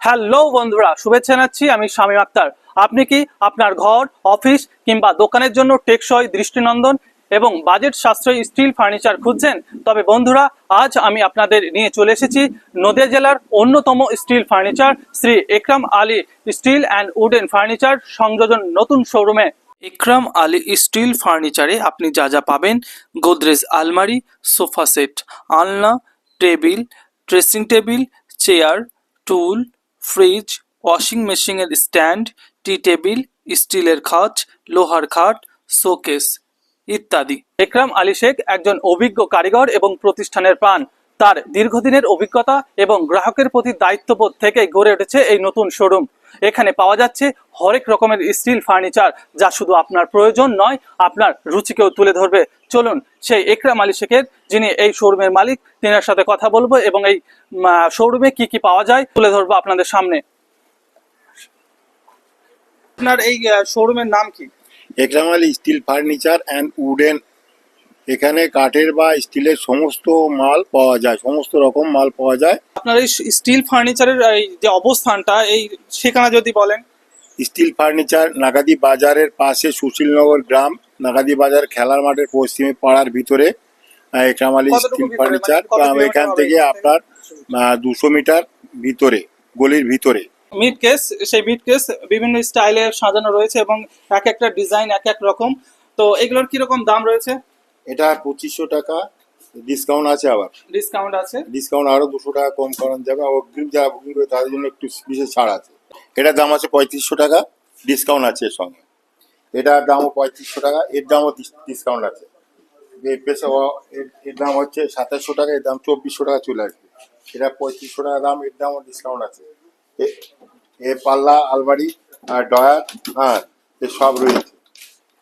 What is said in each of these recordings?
Hello বন্ধুরা, শুভেচ্ছা জানাচ্ছি আমি স্বামী আক্তার। আপনি কি আপনার ঘর, অফিস কিংবা দোকানের জন্য টেকসই দৃষ্টিনন্দন এবং বাজেট সাশ্রয়ী স্টিল ফার্নিচার খুঁজছেন? তবে বন্ধুরা, আজ আমি আপনাদের নিয়ে চলে এসেছি নদিয়া জেলার অন্যতম steel furniture, Shri Ekram Ali steel and wooden furniture সংযোজন নতুন শোরুমে। ইকরাম আলী স্টিল ফার্নিচারে আপনি যা যা পাবেন, গোদরেজ আলমারি, সোফা সেট, আলনা, টেবিল, ড্রেসিং টেবিল, চেয়ার, টুল ফ্রিজ, ওয়াশিং মেশিনের স্ট্যান্ড, টি টেবিল, স্টিলের খাট লোহার খাট, শোকেস ইত্যাদি। একরাম আলী শেখ একজন অভিজ্ঞ কারিগর এবং প্রতিষ্ঠানের প্রাণ। তার দীর্ঘদিনের অভিজ্ঞতা এবং গ্রাহকের প্রতি দায়িত্ববোধ থেকে গড়ে উঠেছে এই নতুন শোরুম। এখানে পাওয়া যাচ্ছে হরেক রকমের স্টিল ফার্নিচার, যা শুধু আপনার প্রয়োজন নয়, আপনার রুচিকেও তুলে ধরবে। চলুন, সেই একরাম আলী শেখের যিনি এই শোরুমের মালিক, তিনার সাথে কথা বলব এবং এই শোরুমে কি কি পাওয়া যায় তুলে ধরবো আপনাদের সামনে। আপনার এই শোরুমের নাম কি? Ekram Ali steel furniture and wooden এখানে কাঠের বা স্টিলের সমস্ত মাল পাওয়া যায় সমস্ত রকম মাল পাওয়া যায়। আপনার এই স্টিল ফার্নিচারের এই যে অবস্থানটা এই ঠিকানা যদি বলেন। স্টিল ফার্নিচার নাগাদি বাজারের পাশে সুশীলনগর গ্রাম নাগাদি বাজার খেলার মাঠের পশ্চিমে পাড়ার ভিতরে কতটুকু স্টিল ফার্নিচার। মানে থেকে এখান থেকে? আপনার দুশো মিটার ভিতরে গলির ভিতরে। মিড কেস সেই মিড কেস বিভিন্ন স্টাইলে সাজানো রয়েছে এবং এক একটা ডিজাইন এক এক রকম। তো এগুলোর কীরকম দাম রয়েছে? এটা পঁচিশশো টাকা ডিসকাউন্ট আছে আবার। ডিসকাউন্ট আছে? ডিসকাউন্ট আরও দুশো টাকা কম করানো যাবে অগ্রিম যারা বুকিং করে তাদের জন্য একটু বিশেষ ছাড় আছে। এটার দাম আছে পঁয়ত্রিশশো টাকা ডিসকাউন্ট আছে এর সঙ্গে। এটার দামও পঁয়ত্রিশশো টাকা এর দামও ডিসকাউন্ট আছে। এর এর- এর দাম হচ্ছে সাতাশশো টাকা এর দাম চব্বিশশো টাকা চলে আসবে। এটা পঁয়ত্রিশশো টাকা দাম এর দামও ডিসকাউন্ট আছে। এ- এ পাল্লা আলমারি আর ডয়ার হ্যাঁ এ সব রয়েছে।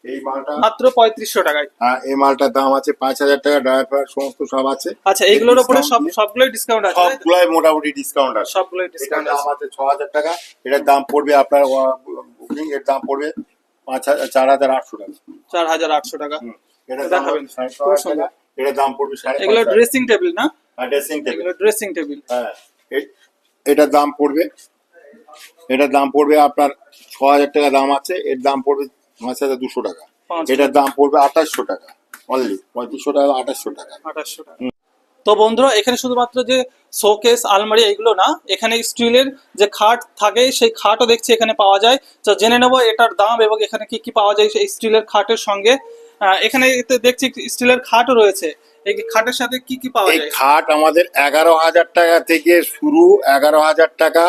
এই মালটা? মাত্র পঁয়ত্রিশশো টাকায়। হ্যাঁ এই মালটার দাম আছে পাঁচ হাজার টাকা ডয়ার ফয়ার সমস্ত সব আছে। আচ্ছা এইগুলোর উপরে সব সবগুলোই ডিসকাউন্ট আছে? সবগুলাই মোটামুটি ডিসকাউন্ট আছে। সবগুলোই ডিসকাউন্ট দাম আছে। ছ হাজার টাকা এটার দাম পড়বে আপনার বুকিং এর দাম পড়বে পাঁচ হাজার চার হাজার আটশো টাকা। চার হাজার আটশো টাকা। এটার দাম এটার দাম পড়বে সাড়ে এগুলো ড্রেসিং টেবিল না? হ্যাঁ, ড্রেসিং টেবিল ড্রেসিং টেবিল হ্যাঁ এ- এটার দাম পড়বে এটার দাম পড়বে আপনার ছ হাজার টাকা দাম আছে এর দাম পড়বে পাঁচ হাজার দুশো টাকা। এটার দাম পড়বে আঠাশশো টাকা। অনলি পঁয়ত্রিশশো টাকা আঠাশশো টাকা। আঠাশশো টাকা। তো বন্ধুরা এখানে শুধুমাত্র যে শোকেস আলমারি এগুলো না এখানে স্টিলের যে খাট থাকে সেই খাটও দেখছি এখানে পাওয়া যায়। তো জেনে নেব এটার দাম এবং এখানে কি কি পাওয়া যায় সেই স্টিলের খাটের সঙ্গে। এখানে দেখছি স্টিলের খাটও রয়েছে। এই খাটের সাথে কি কি পাওয়া যায়? খাট আমাদের এগারো হাজার টাকা থেকে শুরু এগারো হাজার টাকা।